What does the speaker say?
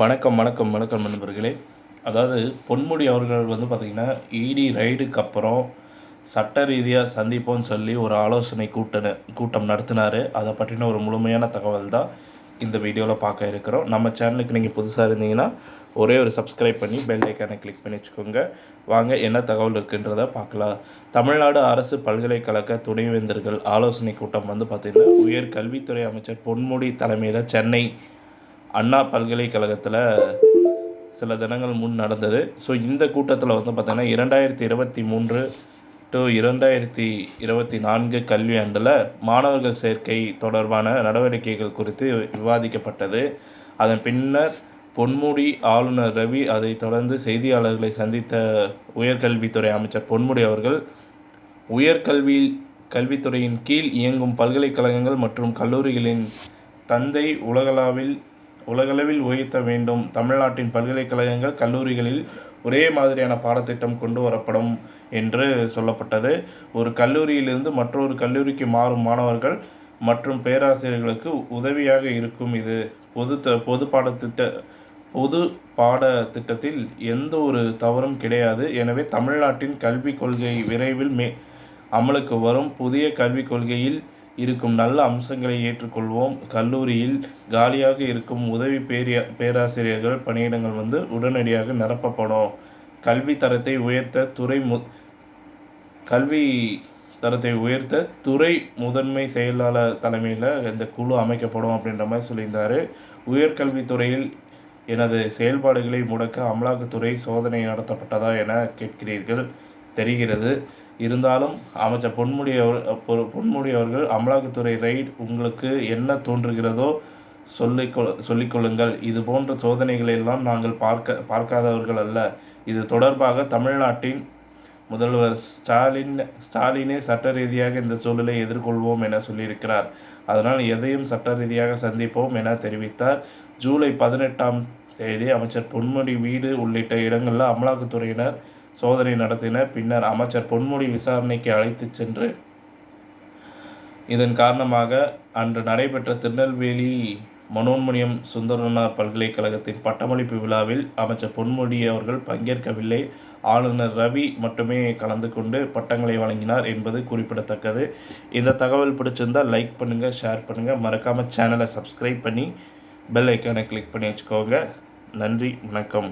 வணக்கம் வணக்கம் வணக்கம் நண்பர்களே. அதாவது பொன்முடி அவர்கள் வந்து பார்த்திங்கன்னா இடி ரைடுக்கு அப்புறம் சட்ட ரீதியாக சந்திப்போம்னு சொல்லி ஒரு ஆலோசனை கூட்டண கூட்டம் நடத்தினார். அதை பற்றின ஒரு முழுமையான தகவல் தான் இந்த வீடியோவில் பார்க்க இருக்கிறோம். நம்ம சேனலுக்கு நீங்கள் புதுசாக இருந்தீங்கன்னா ஒரே ஒரு சப்ஸ்கிரைப் பண்ணி பெல் ஐக்கானை கிளிக் பண்ணி வச்சுக்கோங்க. வாங்க என்ன தகவல் இருக்குன்றதை பார்க்கலாம். தமிழ்நாடு அரசு பல்கலைக்கழக துணைவேந்தர்கள் ஆலோசனை கூட்டம் வந்து பார்த்திங்கன்னா உயர் கல்வித்துறை அமைச்சர் பொன்முடி தலைமையில் சென்னை அண்ணா பல்கலைக்கழகத்தில் சில தினங்கள் முன் நடந்தது. ஸோ இந்த கூட்டத்தில் வந்து பார்த்திங்கன்னா இரண்டாயிரத்தி இருபத்தி மூன்று டு இரண்டாயிரத்தி இருபத்தி நான்கு கல்வியாண்டில் மாணவர்கள் சேர்க்கை தொடர்பான நடவடிக்கைகள் குறித்து விவாதிக்கப்பட்டது. அதன் பின்னர் பொன்முடி ஆளுநர் ரவி அதை தொடர்ந்து செய்தியாளர்களை சந்தித்த உயர்கல்வித்துறை அமைச்சர் பொன்முடி அவர்கள் உயர்கல்வி கல்வித்துறையின் கீழ் இயங்கும் பல்கலைக்கழகங்கள் மற்றும் கல்லூரிகளின் தந்தை உலகளாவில் உலகளவில் உயர்த்த வேண்டும். தமிழ்நாட்டின் பல்கலைக்கழகங்கள் கல்லூரிகளில் ஒரே மாதிரியான பாடத்திட்டம் கொண்டு வரப்படும் என்று சொல்லப்பட்டது. ஒரு கல்லூரியிலிருந்து மற்றொரு கல்லூரிக்கு மாறும் மாணவர்கள் மற்றும் பேராசிரியர்களுக்கு உதவியாக இருக்கும் இது. பொது த பொது பாடத்திட்ட பொது பாட திட்டத்தில் எந்த ஒரு தவறும் கிடையாது. எனவே தமிழ்நாட்டின் கல்விக் கொள்கை விரைவில் மே அமலுக்கு வரும். புதிய கல்விக் கொள்கையில் இருக்கும். நல்ல அம்சங்களை ஏற்றுக்கொள்வோம். கல்லூரியில் காலியாக இருக்கும் உதவி பேரிய பேராசிரியர்கள் பணியிடங்கள் வந்து உடனடியாக நிரப்பப்படும். கல்வி தரத்தை உயர்த்த துறை மு கல்வி தரத்தை உயர்த்த துறை முதன்மை செயலாளர் தலைமையில் இந்த குழு அமைக்கப்படும் அப்படின்ற மாதிரி சொல்லியிருந்தார். உயர்கல்வித்துறையில் எனது செயல்பாடுகளை முடக்க அமலாக்கத்துறை சோதனை நடத்தப்பட்டதா என கேட்கிறீர்கள். தெரிகிறது. இருந்தாலும் அமைச்சர் பொன்முடி அவர் பொன்முடி அவர்கள் அமலாக்கத்துறை ரைட் உங்களுக்கு என்ன தோன்றுகிறதோ சொல்லிக்கொ சொல்லிக்கொள்ளுங்கள் இது போன்ற சோதனைகளை எல்லாம் நாங்கள் பார்க்க பார்க்காதவர்கள் அல்ல. இது தொடர்பாக தமிழ்நாட்டின் முதல்வர் ஸ்டாலின் ஸ்டாலினே சட்ட ரீதியாக இந்த சூழலை எதிர்கொள்வோம் என சொல்லியிருக்கிறார். அதனால் எதையும் சட்ட ரீதியாக சந்திப்போம் என தெரிவித்தார். ஜூலை பதினெட்டாம் தேதி அமைச்சர் பொன்முடி வீடு உள்ளிட்ட இடங்களில் அமலாக்கத்துறையினர் சோதனை நடத்தினர் பின்னர் அமைச்சர் பொன்முடி விசாரணைக்கு அழைத்துச் சென்று இதன் காரணமாக அன்று நடைபெற்ற திருநெல்வேலி மனோன்மணியம் சுந்தரனார் பல்கலைக்கழகத்தின் பட்டமளிப்பு விழாவில் அமைச்சர் பொன்முடி அவர்கள் பங்கேற்கவில்லை. ஆளுநர் ரவி மட்டுமே கலந்து கொண்டு பட்டங்களை வழங்கினார் என்பது குறிப்பிடத்தக்கது. இந்த தகவல் பிடிச்சிருந்தால் லைக் பண்ணுங்கள் ஷேர் பண்ணுங்கள் மறக்காமல் சேனலை சப்ஸ்கிரைப் பண்ணி பெல் ஐக்கானை கிளிக் பண்ணி வச்சுக்கோங்க. நன்றி வணக்கம்.